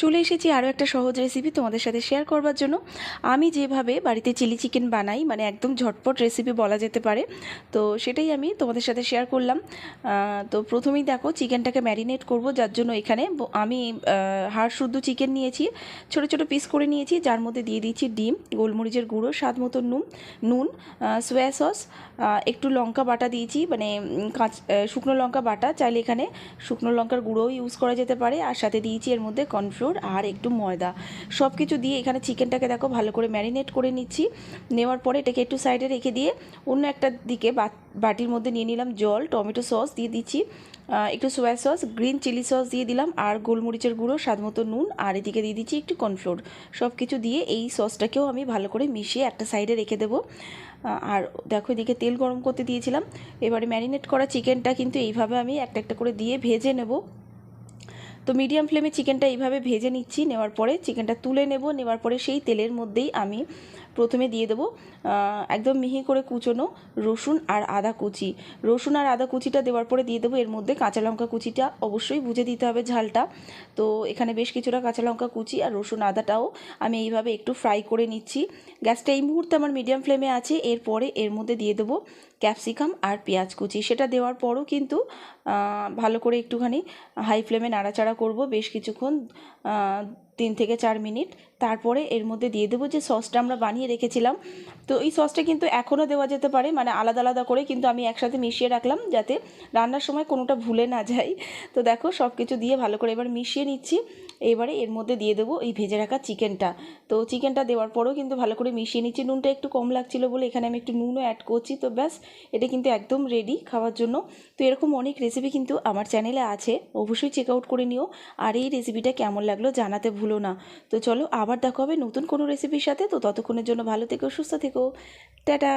চলে এসেছি আরও একটা সহজ রেসিপি তোমাদের সাথে শেয়ার করবার জন্য। আমি যেভাবে বাড়িতে চিলি চিকেন বানাই মানে একদম ঝটপট রেসিপি বলা যেতে পারে, তো সেটাই আমি তোমাদের সাথে শেয়ার করলাম। তো প্রথমেই দেখো চিকেনটাকে ম্যারিনেট করব, যার জন্য এখানে আমি হাড় শুদ্ধ চিকেন নিয়েছি, ছোট ছোট পিস করে নিয়েছি, যার মধ্যে দিয়ে দিয়েছি ডিম, গোলমরিচের গুঁড়ো, স্বাদ মতো নুন নুন সোয়া সস একটু লঙ্কা বাটা দিয়েছি মানে কাঁচ শুকনো লঙ্কা বাটা, চাইলে এখানে শুকনো লঙ্কার গুঁড়োও ইউজ করা যেতে পারে, আর সাথে দিয়েছি এর মধ্যে কর্নফ্লোর আর একটু ময়দা। সব কিছু দিয়ে এখানে চিকেনটাকে দেখো ভালো করে ম্যারিনেট করে নিচ্ছি। নেওয়ার পরে এটাকে একটু সাইডে রেখে দিয়ে অন্য একটা দিকে বাটির মধ্যে নিয়ে নিলাম জল, টমেটো সস দিয়ে দিচ্ছি। একটু soya sauce, green chilli sauce দিয়ে দিলাম আর গোলমরিচের গুঁড়ো, স্বাদ মতো নুন আর এদিকে দিয়ে দিচ্ছি একটু কর্নফ্লোর। সব কিছু দিয়ে এই সসটাকেও আমি ভালো করে মিশিয়ে একটা সাইডে রেখে দেবো। আর দেখো এদিকে তেল গরম করতে দিয়েছিলাম। এবারে ম্যারিনেট করা চিকেনটা কিন্তু এইভাবে আমি একটা একটা করে দিয়ে ভেজে নেব। তো মিডিয়াম ফ্লেমে চিকেনটা এইভাবে ভেজে নিচ্ছি, নেওয়ার পরে চিকেনটা তুলে নেব, নেওয়ার পরে সেই তেলের মধ্যেই আমি প্রথমে দিয়ে দেবো একদম মিহি করে কুচোনো রসুন আর আদা কুচি। রসুন আর আদা কুচিটা দেওয়ার পরে দিয়ে দেবো এর মধ্যে কাঁচা লঙ্কা কুচিটা। অবশ্যই বুঝে দিতে হবে ঝালটা। তো এখানে বেশ কিছুটা কাঁচা লঙ্কা কুচি আর রসুন আদাটাও আমি এইভাবে একটু ফ্রাই করে নিচ্ছি। গ্যাসটা এই মুহূর্তে আমার মিডিয়াম ফ্লেমে আছে, এরপরে এর মধ্যে দিয়ে দেবো ক্যাপসিকাম আর পেঁয়াজ কুচি। সেটা দেওয়ার পরও কিন্তু ভালো করে একটুখানি হাই ফ্লেমে নাড়াচাড়া করব। বেশ কিছুক্ষণ তিন থেকে চার মিনিট। তারপরে এর মধ্যে দিয়ে দেবো যে সসটা আমরা বানিয়ে রেখেছিলাম। তো এই সসটা কিন্তু এখনও দেওয়া যেতে পারে মানে আলাদা আলাদা করে কিন্তু আমি একসাথে মিশিয়ে রাখলাম যাতে রান্নার সময় কোনোটা ভুলে না যায়। তো দেখো সব কিছু দিয়ে ভালো করে এবার মিশিয়ে নিচ্ছি। এবারে এর মধ্যে দিয়ে দেবো এই ভেজে রাখা চিকেনটা। তো চিকেনটা দেওয়ার পরেও কিন্তু ভালো করে মিশিয়ে নিচ্ছি। নুনটা একটু কম লাগছিল বলে এখানে আমি একটু নুনও অ্যাড করছি। তো ব্যাস, এটা কিন্তু একদম রেডি খাওয়ার জন্য। তো এরকম অনেক রেসিপি কিন্তু আমার চ্যানেলে আছে। অবশ্যই চেক আউট করে নিও। আর এই রেসিপিটা কেমন লাগল জানাতে ভুলো না। তো চলো আবার দেখা হবে নতুন কোনো রেসিপির সাথে। তো ততক্ষণের জন্য ভালো থেকো, সুস্থ থেকো। টাটা!